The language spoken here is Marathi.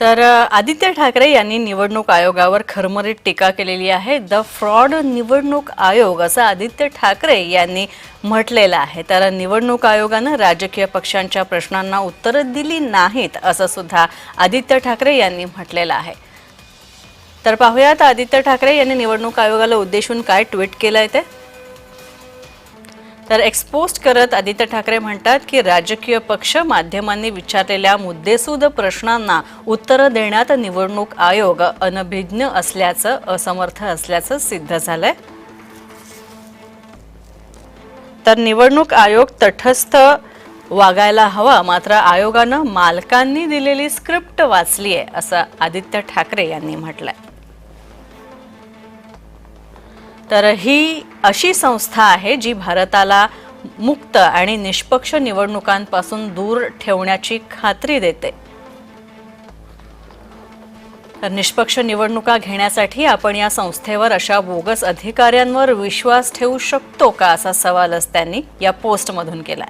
तर आदित्य ठाकरे यांनी निवडणूक आयोगावर खरमरीत टीका केलेली आहे. द फ्रॉड निवडणूक आयोग असं आदित्य ठाकरे यांनी म्हटलेलं आहे. तर निवडणूक आयोगानं राजकीय पक्षांच्या प्रश्नांना उत्तरं दिली नाहीत असं सुद्धा आदित्य ठाकरे यांनी म्हटलेलं आहे. तर पाहूयात आदित्य ठाकरे यांनी निवडणूक आयोगाला उद्देशून काय ट्विट केलं आहे ते? तर एक्सपोस्ट करत आदित्य ठाकरे म्हणतात की राजकीय पक्ष माध्यमांनी विचारलेल्या मुद्देसूद प्रश्नांना उत्तरं देण्यात निवडणूक आयोग अनभिज्ञ असल्याचं असमर्थ असल्याचं सिद्ध झालंय. तर निवडणूक आयोग तटस्थ वागायला हवा मात्र आयोगानं मालकांनी दिलेली स्क्रिप्ट वाचली आहे असं आदित्य ठाकरे यांनी म्हटलंय. तर ही अशी संस्था आहे जी भारताला मुक्त आणि निष्पक्ष निवडणुकांपासून दूर ठेवण्याची खात्री देते. तर निष्पक्ष निवडणुका घेण्यासाठी आपण या संस्थेवर अशा बोगस अधिकाऱ्यांवर विश्वास ठेवू शकतो का असा सवालच त्यांनी या पोस्टमधून केला